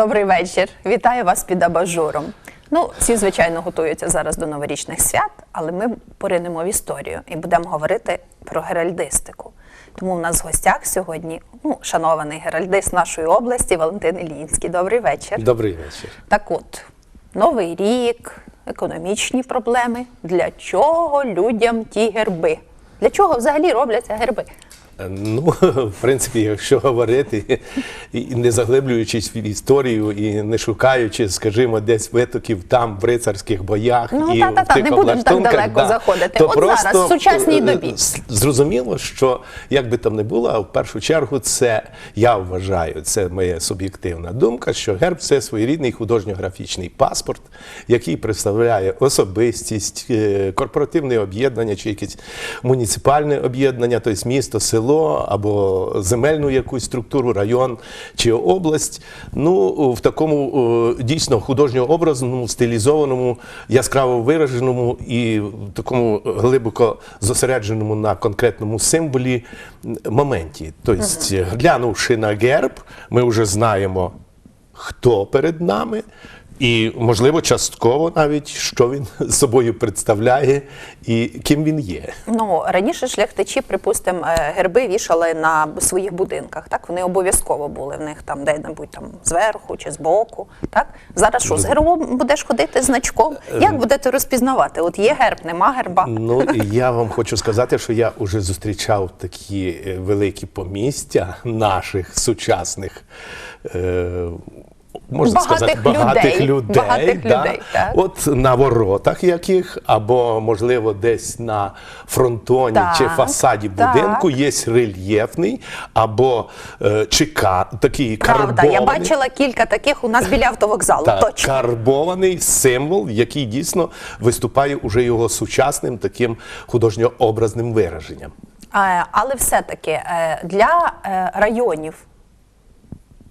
Добрий вечір. Вітаю вас під абажуром. Ну, всі, звичайно, готуються зараз до новорічних свят, але ми поринемо в історію і будемо говорити про геральдистику. Тому в нас в гостях сьогодні ну, шанований геральдист нашої області Валентин Ілінський. Добрий вечір. Добрий вечір. Так от, новий рік, економічні проблеми. Для чого людям ті герби? Для чого взагалі робляться герби? Ну, в принципі, якщо говорити, і не заглиблюючись в історію і не шукаючи, скажімо, десь витоків там в рицарських боях Ну, і та-та-та, в тих не будемо так далеко заходити. От зараз, в сучасній е, добі. Зрозуміло, що як би там не було, а в першу чергу це я вважаю, це моя суб'єктивна думка, що герб це своєрідний художньо-графічний паспорт, який представляє особистість, е, корпоративне об'єднання чи якесь муніципальне об'єднання, тобто місто, село або земельну якусь структуру, район чи область. Ну, в такому дійсно художньо-образному, стилізованому, яскраво вираженому і в такому глибоко зосередженому на конкретному символі моменті. Тобто, глянувши на герб, ми вже знаємо, хто перед нами. І, можливо, частково навіть що він собою представляє і ким він є. Ну раніше шляхтичі, припустимо, е, герби вішали на своїх будинках. Так вони обов'язково були в них там де-небудь там зверху чи збоку. Так зараз що з гербом будеш ходити значком? Як будете розпізнавати? От є герб, нема герба. Ну я вам хочу сказати, що я вже зустрічав такі е, великі помістя наших сучасних. Можна Багатих сказати, багатих людей. людей, Багатих да. людей, так. от на воротах яких, або можливо десь на фронтоні Так, чи фасаді так. будинку є рельєфний або е, чека, такий Правда, карбований. я бачила кілька таких у нас біля автовокзалу. Так, Точно. карбований символ, який дійсно виступає уже його сучасним таким художньо-образним вираженням. Е, Але все-таки е, для е, районів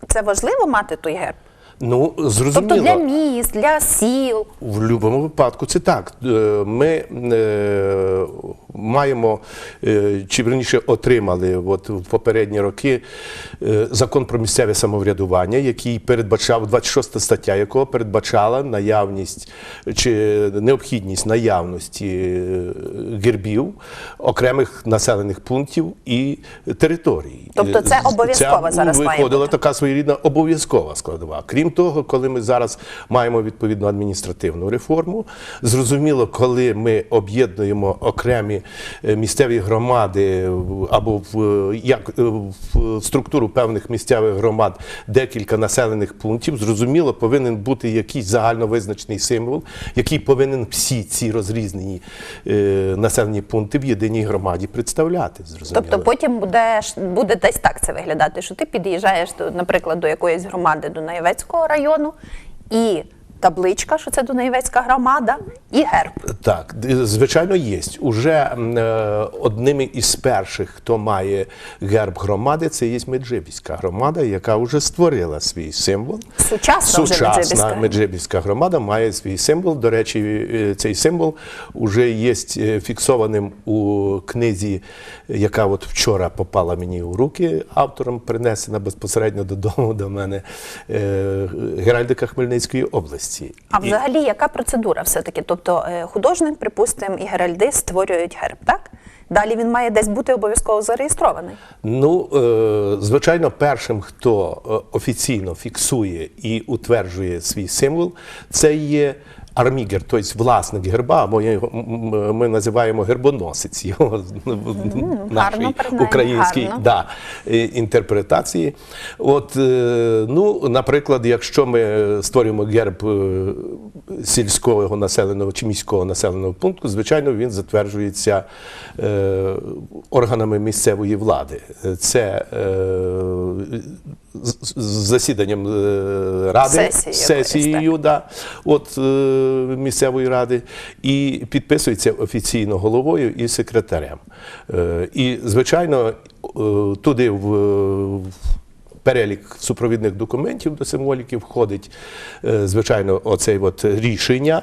це важливо мати той герб? Ну, зрозуміло. Тобто для міст, для сіл. В будь-якому випадку це так. Е, Ми е, маємо, е, чи верніше отримали от, в попередні роки е, закон про місцеве самоврядування, який передбачав 26 стаття, якого передбачала наявність чи необхідність наявності е, гербів окремих населених пунктів і територій. Тобто це обов'язково зараз має виходила така своєрідна обов'язкова складова. Крім того, коли ми зараз маємо відповідну адміністративну реформу, зрозуміло, коли ми об'єднуємо окремі е, місцеві громади або в як е, в структуру певних місцевих громад декілька населених пунктів, зрозуміло, повинен бути якийсь загальновизначений символ, який повинен всі ці розрізнені е, населені пункти в єдиній громаді представляти. Зрозуміло. Тобто потім буде, буде десь так це виглядати, що ти під'їжджаєш, до, наприклад, до якоїсь громади Дунаєвецького району, і табличка, що це Дунаєвецька громада, і герб. Так, звичайно, є. Уже е, одними із перших, хто має герб громади, це є Меджибіська громада, яка вже створила свій символ. Сучасна Сучасна Меджибіська. Меджибіська громада має свій символ. До речі, е, цей символ вже є е, фіксованим у книзі, яка от вчора попала мені у руки, автором принесена безпосередньо додому до мене е, Геральдика Хмельницької області. А І- взагалі, яка процедура все-таки? Тобто е, художник, припустимо, і геральди створюють герб, так? Далі він має десь бути обов'язково зареєстрований. Ну, е, звичайно, першим, хто е, офіційно фіксує і утверджує свій символ, це є армігер, тобто власник герба, або його, м, м, ми називаємо гербоносець його в нашій українській да, е, інтерпретації. От, е, ну, наприклад, якщо ми створюємо герб е, сільського населеного чи міського населеного пункту, звичайно, він затверджується органами місцевої влади. Це з- засіданням е, ради, якоїсь, сесією да, от, е, місцевої ради, і підписується офіційно головою і секретарем. Е, і, звичайно, туди в. Перелік супровідних документів до символіки входить, звичайно, оцей от рішення,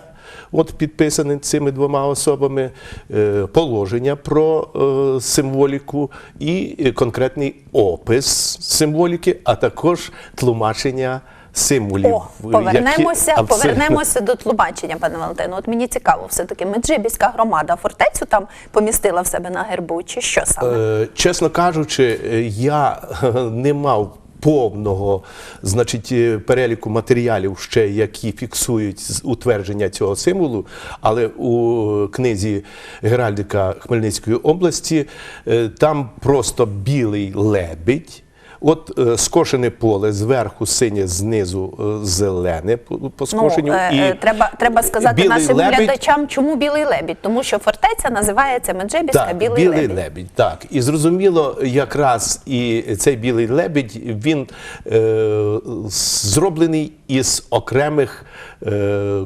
от підписане цими двома особами, е, положення про е, символіку і е, конкретний опис символіки, а також тлумачення символів. О, повернемося, які повернемося до тлумачення, пане Валентино. От мені цікаво, все-таки Меджибіська громада фортецю там помістила в себе на гербу, чи що саме? Е, Чесно кажучи, я не мав повного значить, е, переліку матеріалів, ще які фіксують утвердження цього символу, але у книзі Геральдика Хмельницької області е, там просто білий лебідь. От е, скошене поле зверху синє, знизу е, зелене по, по Ну, е, і е, треба, треба сказати білий нашим лебідь- глядачам, чому білий лебідь, тому що фортеця називається Меджибіська Так, білий, лебідь. лебідь. Так, і зрозуміло, якраз і цей білий лебідь він е, зроблений із окремих. Е,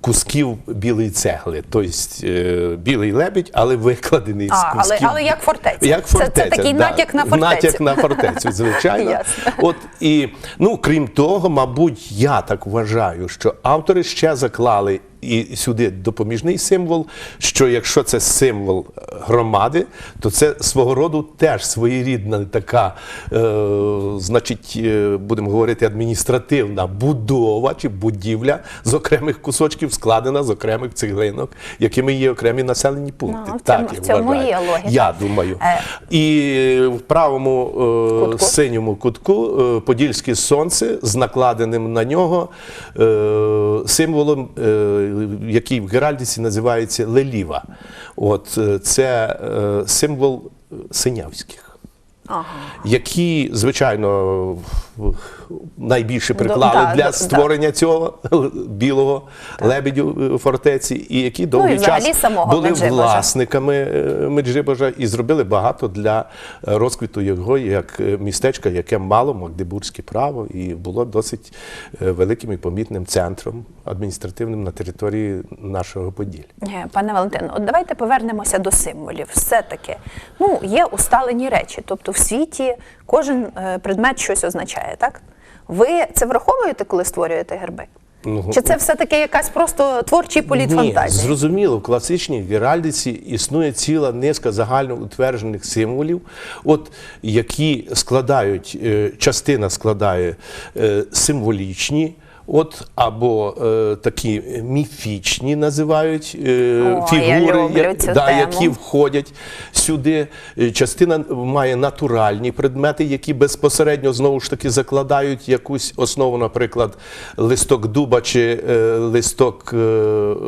Кусків білої цегли, тобто е, білий лебідь, але викладений з А, але- кусків. але як фортеця. Як Це- це такий да. натяк на фортецю. Натяк на фортецю, звичайно. От і ну крім того, мабуть, я так вважаю, що автори ще заклали і сюди допоміжний символ. Що якщо це символ е, громади, то це свого роду теж своєрідна така, е, значить, е, будемо говорити, адміністративна будова чи будівля з окремих кусочків, складена з окремих цеглинок, якими є окремі населені пункти. Ну, в цьому- я в цьому є логіка. Я думаю. Е. І в правому е, Кутку. синьому кутку е, подільське сонце з накладеним на нього е, символом, е, який в Геральдиці називається леліва. От е, це е, символ синявських. Ага. Які, звичайно, найбільше приклали да, для да, створення цього білого лебедю е, фортеці, і які довгий Ну, взагалі час були Меджибожа. власниками е, Меджибожа і зробили багато для розквіту його як е, містечка, яке мало магдебурзьке право і було досить е, великим і помітним центром адміністративним на території нашого Поділля. Пане Валентино, от давайте повернемося до символів. Все-таки ну, є усталені речі. Тобто в світі кожен предмет щось означає, так? Ви це враховуєте, коли створюєте герби? Ну, Чи це все-таки якась просто творчий політ Ні, фантазії? зрозуміло, в класичній геральдиці існує ціла низка загально утверджених символів, от, які складають, е, частина складає е, символічні. От або е, такі міфічні називають е, О, я фігури, люблю я- да, тему. які входять сюди. Е, Частина має натуральні предмети, які безпосередньо знову ж таки закладають якусь основу, наприклад, листок дуба чи е, листок е,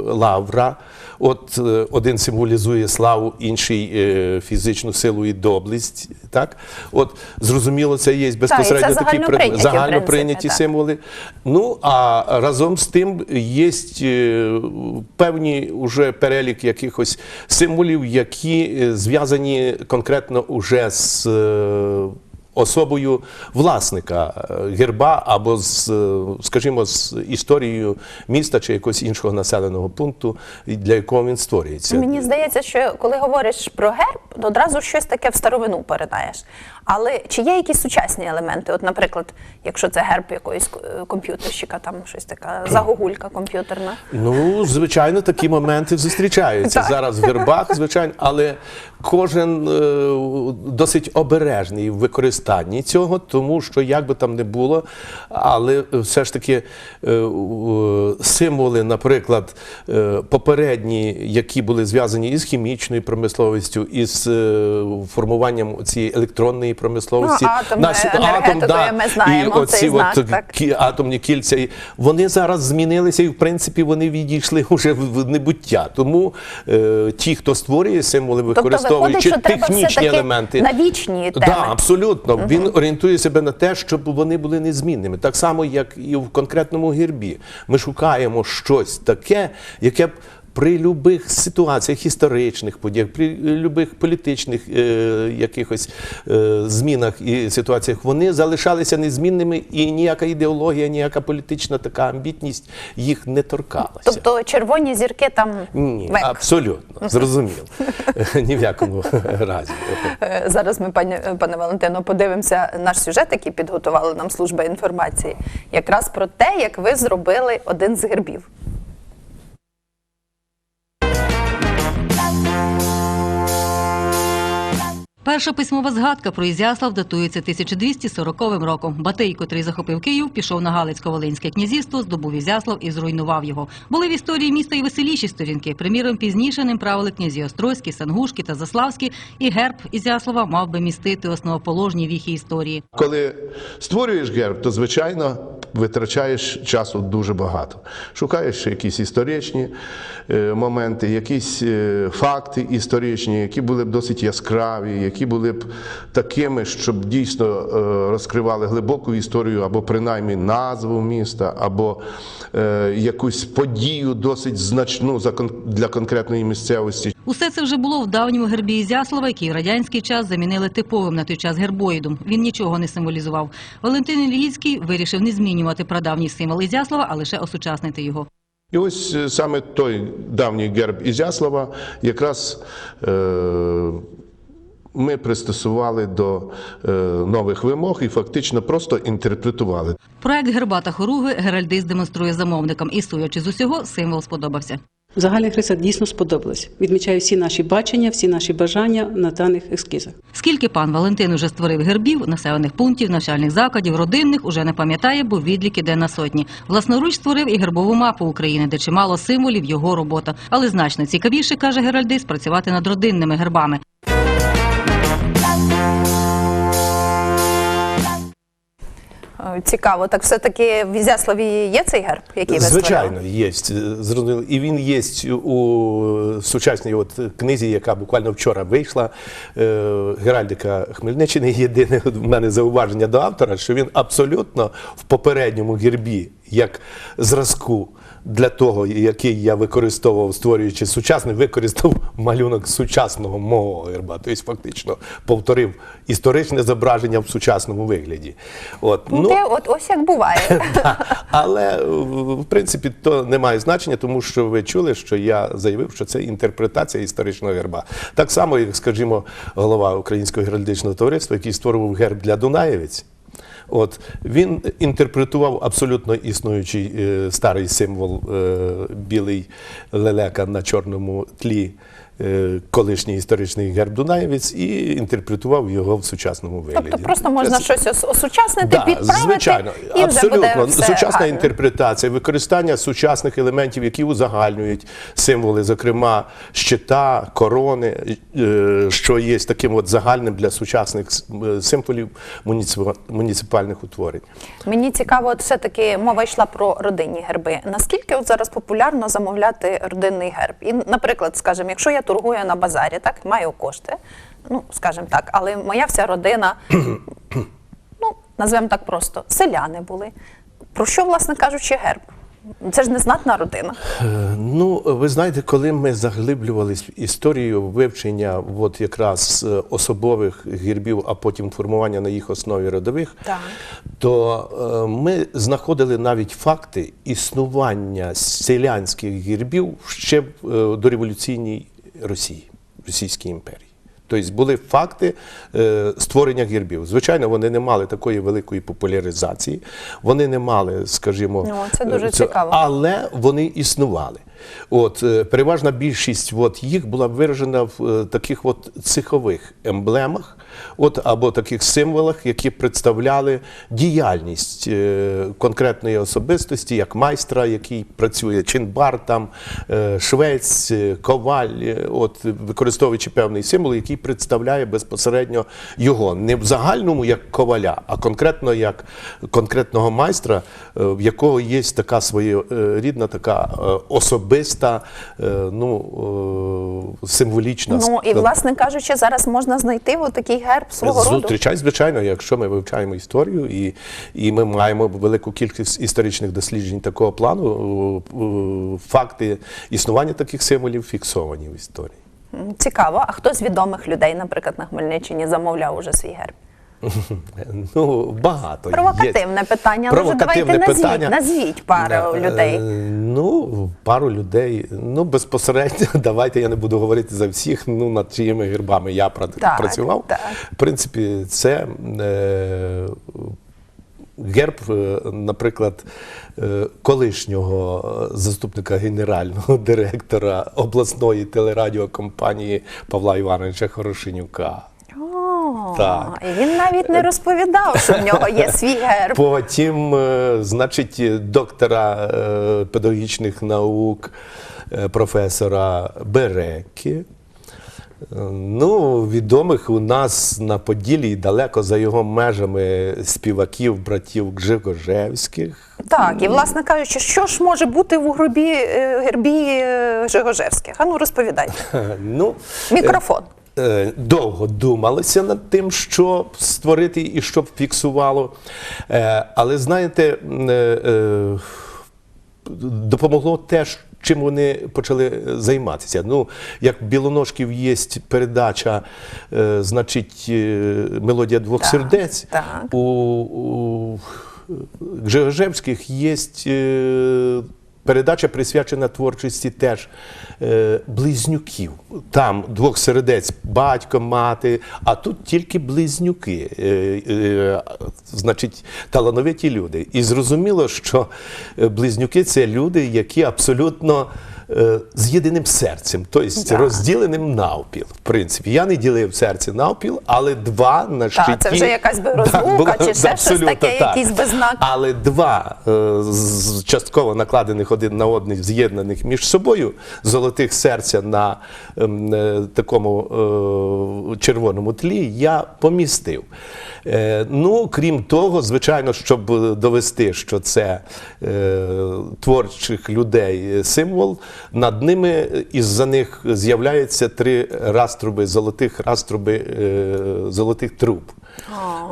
лавра. От е, один символізує славу, інший е, фізичну силу і доблесть. Так, от зрозуміло, це є безпосередньо такі загально прийняті, загально принципі, прийняті так. символи. Ну а разом з тим є е, певні уже перелік якихось символів, які зв'язані конкретно уже з. Особою власника е, герба або з, е, скажімо, з історією міста чи якогось іншого населеного пункту, для якого він створюється. Мені здається, що коли говориш про герб, то одразу щось таке в старовину передаєш. Але чи є якісь сучасні елементи? От, наприклад, якщо це герб якоїсь е, комп'ютерщика, там щось така загогулька комп'ютерна. Ну, звичайно, такі моменти зустрічаються зараз в гербах, звичайно, але кожен досить обережний в використанні цього, тому що як би там не було, але все ж таки е, е, символи, наприклад, е, попередні, які були зв'язані із хімічною промисловістю, із е, формуванням цієї електронної промисловості, Ну, енергетикою ми знаємо і оці знак, от так. атомні кільця, вони зараз змінилися, і в принципі вони відійшли вже в небуття. Тому е, ті, хто створює символи, Тобто використовуючи виходить, технічні елементи. на вічні теми. Да, абсолютно. Він орієнтує себе на те, щоб вони були незмінними. Так само, як і в конкретному гербі. Ми шукаємо щось таке, яке б. При любих ситуаціях історичних подіях, при любих політичних е, якихось е, змінах і ситуаціях вони залишалися незмінними, і ніяка ідеологія, ніяка політична така амбітність їх не торкалася. Тобто червоні зірки там Ні, век. абсолютно зрозуміло. Ні в якому разі. Е, Зараз ми, пані, пане Валентино, подивимося наш сюжет, який підготувала нам служба інформації, якраз про те, як ви зробили один з гербів. Перша письмова згадка про Ізяслав датується 1240 роком. Батий, котрий захопив Київ, пішов на Галицько-Волинське князівство, здобув Ізяслав і зруйнував його. Були в історії міста і веселіші сторінки. Приміром, пізніше ним правили князі Острозькі, Сангушки та Заславські, і герб Ізяслава мав би містити основоположні віхи історії. Коли створюєш герб, то звичайно витрачаєш часу дуже багато. Шукаєш якісь історичні е, моменти, якісь е, факти історичні, які були б досить яскраві, які були б такими, щоб дійсно е, розкривали глибоку історію або принаймні назву міста, або е, якусь подію досить значну для конкретної місцевості. Усе це вже було в давньому гербі Ізяслава, який в радянський час замінили типовим на той час гербоїдом. Він нічого не символізував. Валентин Ілліцький вирішив не змінювати прадавній символ Ізяслава, а лише осучаснити його. І ось е, саме той давній герб Ізяслава якраз е, ми пристосували до е, нових вимог і фактично просто інтерпретували. Проект герба та хоруги Геральдист демонструє замовникам і, судячи з усього, символ сподобався. Загальних рисах дійсно сподобалось. Відмічаю всі наші бачення, всі наші бажання на даних ескізах. Скільки пан Валентин уже створив гербів, населених пунктів, навчальних закладів, родинних, уже не пам'ятає, бо відлік іде на сотні. Власноруч створив і гербову мапу України, де чимало символів його робота. Але значно цікавіше, каже Геральдист, працювати над родинними гербами. Цікаво, так все-таки в Ізяславі є цей герб, який ви Звичайно, є. Зрозуміло. І він є у сучасній от книзі, яка буквально вчора вийшла. е, Геральдика Хмельниччини. Єдине в мене зауваження до автора, що він абсолютно в попередньому гербі, як зразку для того, який я використовував, створюючи сучасний, використав малюнок сучасного мого герба. Тобто, фактично повторив історичне зображення в сучасному вигляді. От, Ну, те, от ось як буває. Да. Але в принципі то не має значення, тому що ви чули, що я заявив, що це інтерпретація історичного герба. Так само, як, скажімо, голова Українського геральдичного товариства, який створював герб для Дунаєвець. От він інтерпретував абсолютно існуючий е, старий символ е, білий лелека на чорному тлі, колишній історичний герб Дунаєвець, і інтерпретував його в сучасному вигляді. Тобто просто можна Це- щось ос- осучаснити, Да, підправити, звичайно, і вже абсолютно буде все сучасна гарно. інтерпретація, використання сучасних елементів, які узагальнюють символи, зокрема щита, корони, е, що є таким от загальним для сучасних е, символів муніципальних утворень. Мені цікаво, от все-таки мова йшла про родинні герби. Наскільки от зараз популярно замовляти родинний герб? І, наприклад, скажімо, якщо я торгую на базарі, так маю кошти, ну скажімо так, але моя вся родина, ну назвемо так просто, селяни були. Про що, власне кажучи, герб? Це ж не знатна родина. Е, Ну, ви знаєте, коли ми заглиблювалися в історію вивчення от якраз е, особових гербів, а потім формування на їх основі родових, Так. то е, ми знаходили навіть факти існування селянських гербів ще в дореволюційній Росії, Російській імперії. Тобто були факти е, створення гербів. Звичайно, вони не мали такої великої популяризації, вони не мали, скажімо, Ну, це дуже цього, цікаво. але вони існували. От е, переважна більшість от, їх була виражена в е, таких от цехових емблемах, от або таких символах, які представляли діяльність е, конкретної особистості, як майстра, який працює, чинбар, там швець, коваль, от використовуючи певний символ, який представляє безпосередньо його. Не в загальному як коваля, а конкретно як конкретного майстра, в якого є така своєрідна, така е, особиста, е, ну е, символічна Ну і власне кажучи, зараз можна знайти такий герб свого роду. Зустрічай, звичайно, якщо ми вивчаємо історію, і, і ми маємо велику кількість історичних досліджень такого плану, е, факти існування таких символів фіксовані в історії. Цікаво. А хто з відомих людей, наприклад, на Хмельниччині замовляв уже свій герб? Ну, багато. Провокативне є. питання, але вже давайте назвіть, назвіть пару Да, людей. е, Ну, пару людей. Ну, безпосередньо, давайте я не буду говорити за всіх, ну, над чиїми гербами я Так, працював. так. В принципі, це е, герб, е, наприклад, е, колишнього е, заступника генерального директора обласної телерадіокомпанії Павла Івановича Хорошенюка. Так. І він навіть не розповідав, що в нього є свій герб. Потім, е, значить, доктора е, педагогічних наук, е, професора Береки. Е, Ну, відомих у нас на Поділі і далеко за його межами співаків, братів Гжигожевських. Так, і власне кажучи, що ж може бути в гербі е, Жигожевських? А ну розповідайте. Ну, Мікрофон. Е, довго думалися над тим, що створити і щоб фіксувало. Е, Але знаєте, е, допомогло те, чим вони почали займатися. Ну, як в білоножків є передача, значить, мелодія двох Так, сердець. так. У, у Гжегожевських є передача присвячена творчості теж е, близнюків. Там двох сердець, батько, мати, а тут тільки близнюки, е, е, значить, талановиті люди. І зрозуміло, що е, близнюки це люди, які абсолютно. Е, З єдиним серцем, тобто Да. розділеним навпіл. В принципі, я не ділив серце навпіл, але два на Так, це вже якась би розлука чи ще щось таке, так. якийсь би знак. Але два е, з- частково накладених один на один, з'єднаних між собою золотих серця на ем, е, такому червоному тлі я помістив. Ну, крім того, звичайно, щоб довести, що це творчих людей символ, над ними е, із-за них з'являються три раструби, золотих раструби е, золотих труб.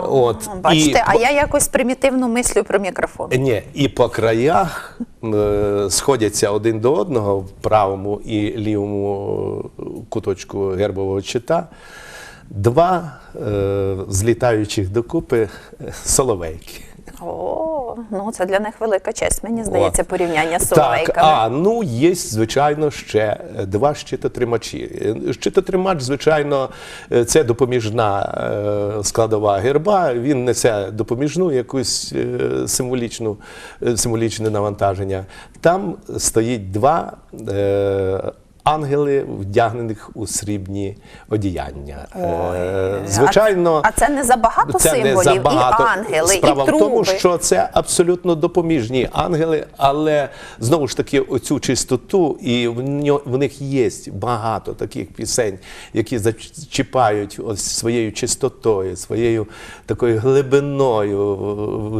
От, Бачите, і а я якось примітивно мислю про мікрофон. ні, і по краях е, сходяться один до одного в правому і лівому куточку гербового щита два е, злітаючих докупи е, соловейки. О, ну це для них велика честь, мені здається, порівняння з Так, а ну є, звичайно, ще два щитотримачі. Е, Щитотримач, звичайно, е, це допоміжна е, складова герба. Він несе допоміжну якусь е, символічну, е, символічне навантаження. Там стоїть два. Ангели, вдягнених у срібні одіяння. Е, звичайно, А це не забагато це не символів? забагато. І ангели, Справа і труби. в тому, що це абсолютно допоміжні ангели, але знову ж таки оцю чистоту, і в, них є багато таких пісень, які зачіпають ось своєю чистотою, своєю такою глибиною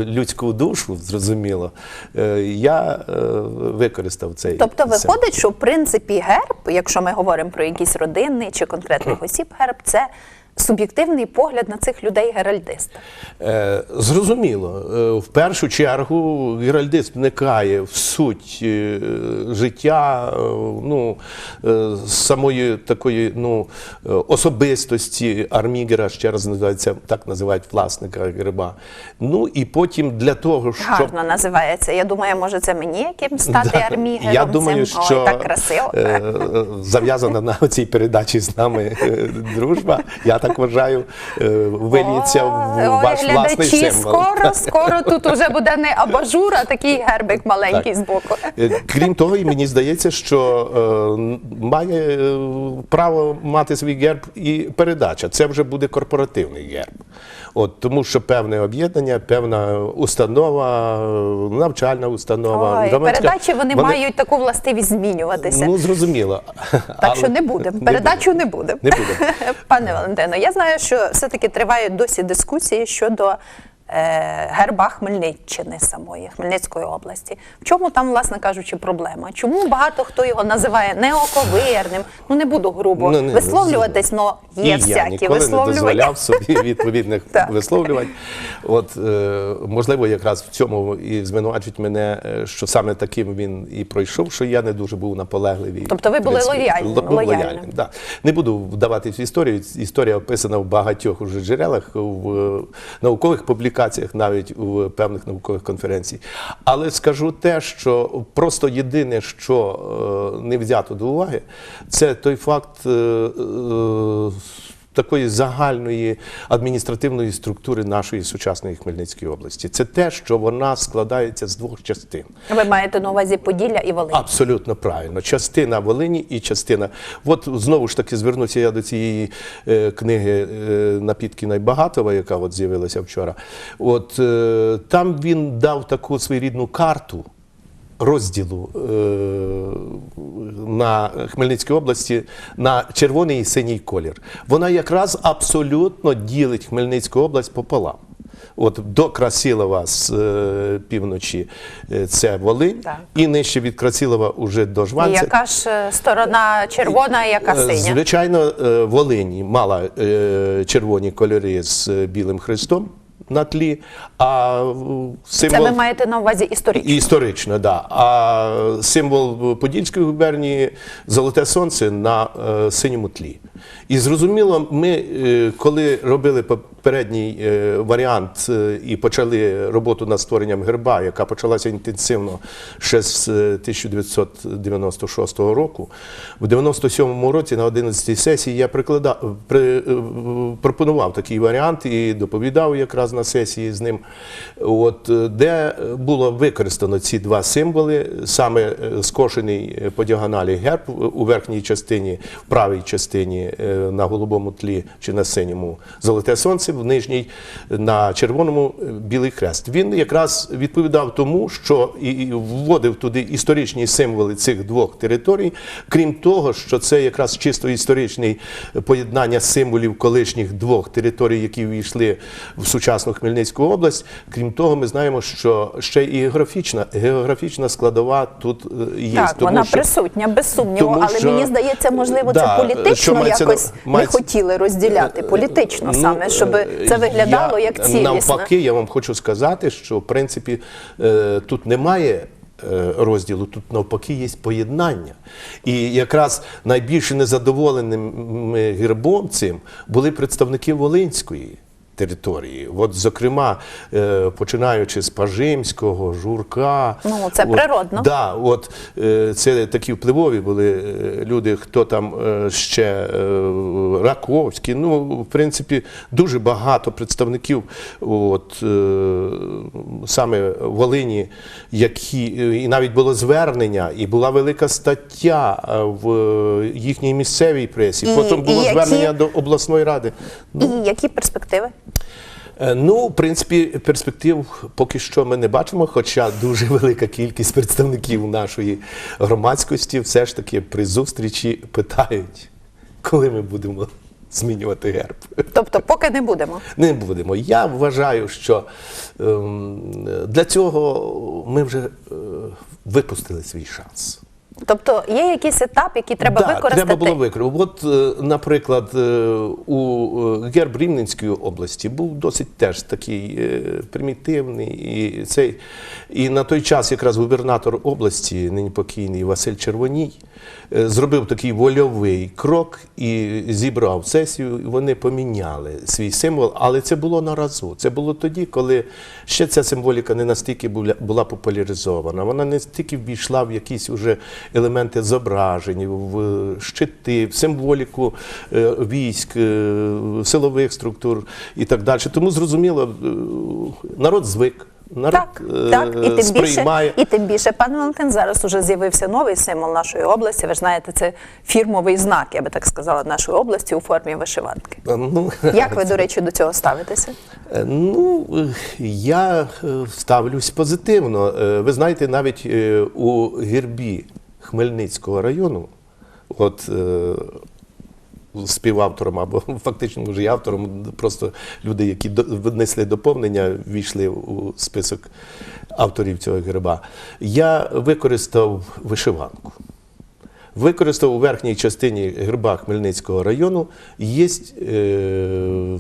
людську душу, зрозуміло. Е, Я е, використав цей. Тобто виходить, що в принципі герб, якщо ми говоримо про якийсь родинний чи конкретних осіб, герб це суб'єктивний погляд на цих людей геральдиста. Е, Зрозуміло, Е, в першу чергу геральдист вникає в суть е, життя, е, ну, е, самої такої ну, особистості армігера, ще раз називається, так називають власника герба. Ну і потім для того, щоб Гарно називається. Я думаю, може це мені яким стати Да. армігером Я думаю, цим. що Ой, так красиво. е, зав'язана на цій передачі з нами дружба. Я так вважаю, е, виліться в Ой, ваш власний глядачі, символ. скоро, скоро тут уже буде не абажур, а такий гербик маленький Так. збоку. Е, Крім того, і мені здається, що е, має право мати свій герб і передача. Це вже буде корпоративний герб. От, тому що певне об'єднання, певна установа, навчальна установа. Ой, громадська, передачі вони, мають таку властивість змінюватися. Ну, зрозуміло. Так що не будемо. Передачу не будемо. Не будемо. Пане Валентино, я знаю, що все-таки тривають досі дискусії щодо герба Хмельниччини самої, Хмельницької області. В чому там, власне кажучи, проблема? Чому багато хто його називає неоковирним? Ну не буду грубо Ну, не, висловлюватись, але І є я всякі не висловлювання. дозволяв собі відповідних висловлювань. От е, можливо, якраз в цьому і звинувачують мене, е, що саме таким він і пройшов, що я не дуже був наполегливий. Тобто ви були принципі, лояльним, да. Не буду вдаватись в історію. Історія описана в багатьох уже джерелах, в е, наукових публікаціях, навіть у певних наукових конференцій. Але скажу те, що просто єдине, що е, не взято до уваги, це той факт. Такої загальної адміністративної структури нашої сучасної Хмельницької області. Це те, що вона складається з двох частин. Ви маєте на увазі Поділля і Волинь? Абсолютно правильно. Частина Волині і частина. От знову ж таки звернуся я до цієї е, книги е, Напітки Найбагатова, яка от з'явилася вчора. От е, там він дав таку своєрідну карту. Розділу е, на Хмельницькій області на червоний і синій колір. Вона якраз абсолютно ділить Хмельницьку область пополам. От до Красилова з е, півночі е, це Волинь, Так. і нижче від Красилова уже до І Жванця. яка ж сторона червона, яка синя? Звичайно, Волині мала е, червоні кольори з білим хрестом на тлі, а е, Це ви маєте на увазі історично. Історично, да. А символ Подільської губернії Золоте Сонце на е, синьому тлі. І зрозуміло, ми, е, коли робили попередній е, варіант і почали роботу над створенням герба, яка почалася інтенсивно ще з е, 1996 року, в 97-му році на 11-й сесії я прикладав, при, пропонував такий варіант і доповідав якраз на сесії з ним, от, е, де було використано ці два символи, саме е, скошений е, по діагоналі герб у верхній частині, в правій частині на голубому тлі чи на синьому золоте сонце, в нижній на червоному білий хрест. Він якраз відповідав тому, що і вводив туди історичні символи цих двох територій, крім того, що це якраз чисто історичне поєднання символів колишніх двох територій, які війшли в сучасну Хмельницьку область. Крім того, ми знаємо, що ще і географічна, географічна складова тут е, є. Так, вона присутня, без сумніву, тому але що- мені здається, можливо, Да, це що політично мається якось мається- не хотіли розділяти. Політично Ну, саме, щоб е, це виглядало я, як цілісно. Навпаки, я вам хочу сказати, що в принципі е, тут немає. е, Розділу тут навпаки є поєднання, і якраз найбільш незадоволеними гербом цим були представники Волинської території. От, зокрема, е, починаючи з Пажимського, Журка. Ну, це от, природно. Да, от е, це такі впливові були е, люди, хто там ще Раковський. Ну, в принципі, дуже багато представників от, саме Волині, які і навіть було звернення, і була велика стаття в їхній місцевій пресі. І- Потім і було які- звернення до обласної ради. І які перспективи? Е, Ну, в принципі, перспектив поки що ми не бачимо, хоча дуже велика кількість представників нашої громадськості все ж таки при зустрічі питають, коли ми будемо змінювати герб. Тобто, поки не будемо. Не будемо. Я вважаю, що ем, для цього ми вже е, випустили свій шанс. Тобто є якийсь етап, який треба Да, використати. Треба було використати. От, е, наприклад, е, у е, герб Рівненської області був досить теж такий примітивний. І, цей, і на той час якраз губернатор області, нині покійний Василь Червоній, зробив такий вольовий крок і зібрав сесію. і Вони поміняли свій символ, але це було на разу. Це було тоді, коли ще ця символіка не настільки була, популяризована. Вона не стільки ввійшла в якісь уже елементи зображень, в щити, в символіку е, військ, е, силових структур і так далі. Тому зрозуміло, е, народ звик. Народ Так, е, так, і тим сприймає. більше, і тим більше, пан Валентин, зараз уже з'явився новий символ нашої області. Ви ж знаєте, це фірмовий знак, я би так сказала, нашої області у формі вишиванки. Ну, Як ви, до речі, до цього ставитеся? Ну, я ставлюсь позитивно. Ви знаєте, навіть у гербі Хмельницького району, от е, співавтором або фактично вже і автором, просто люди, які внесли доповнення, війшли у список авторів цього герба, я використав вишиванку. Використав у верхній частині герба Хмельницького району. Є е,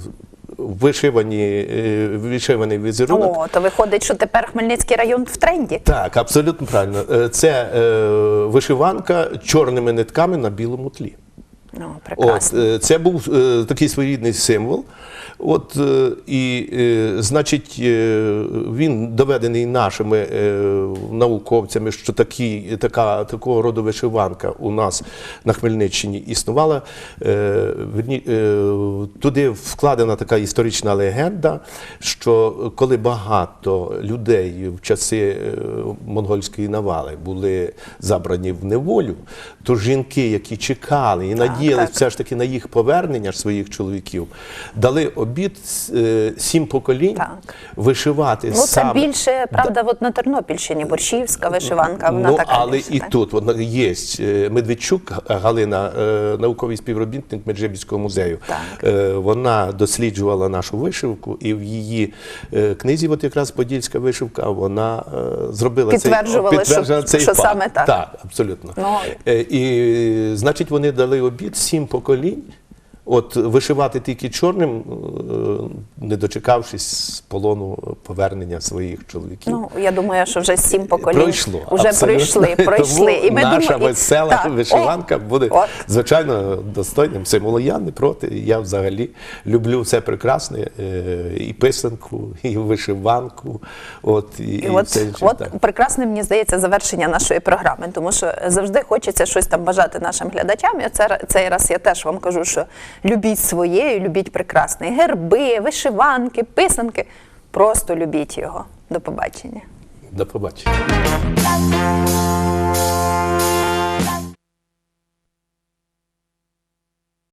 вишивані, е, вишиваний візерунок. О, то виходить, що тепер Хмельницький район в тренді. Так, абсолютно правильно. Е, Це е, вишиванка чорними нитками на білому тлі. Ну, прекрасно. е, це був е, такий своєрідний символ. От, е, і, е, значить, е, він доведений нашими е, науковцями, що такі, така, такого роду вишиванка у нас на Хмельниччині існувала. Е, верні, е, туди вкладена така історична легенда, що коли багато людей в часи монгольської навали були забрані в неволю, то жінки, які чекали і надіялись так. все ж таки на їх повернення ж своїх чоловіків, дали обід е, сім поколінь Так. вишивати Ну, це саме. більше, правда, от на Тернопільщині, борщівська вишиванка, вона ну, така але більше, і так? тут вона є е, Медведчук Галина, е, науковий співробітник Меджибіського музею. Так. Е, Вона досліджувала нашу вишивку, і в її е, книзі, от якраз Подільська вишивка, вона е, зробила Підтверджувала, цей, підтверджувала що- цей що факт. саме так. Так, абсолютно. Ну, Е, І, значить, вони дали обід сім поколінь. От вишивати тільки чорним, е, не дочекавшись з полону повернення своїх чоловіків. Ну, я думаю, що вже сім поколінь Пройшло. вже абсолютно. пройшли, пройшли. Тому І ми наша думаємо, весела так, вишиванка о, буде от. звичайно достойним символом. Я не проти. Я взагалі люблю все прекрасне, е, і писанку, і вишиванку. От, і, І і от, все інше, от так. прекрасне, мені здається, завершення нашої програми, тому що завжди хочеться щось там бажати нашим глядачам. І цей раз я теж вам кажу, що любіть своє, любіть прекрасне. Герби, вишиванки, писанки. Просто любіть його. До побачення. До побачення.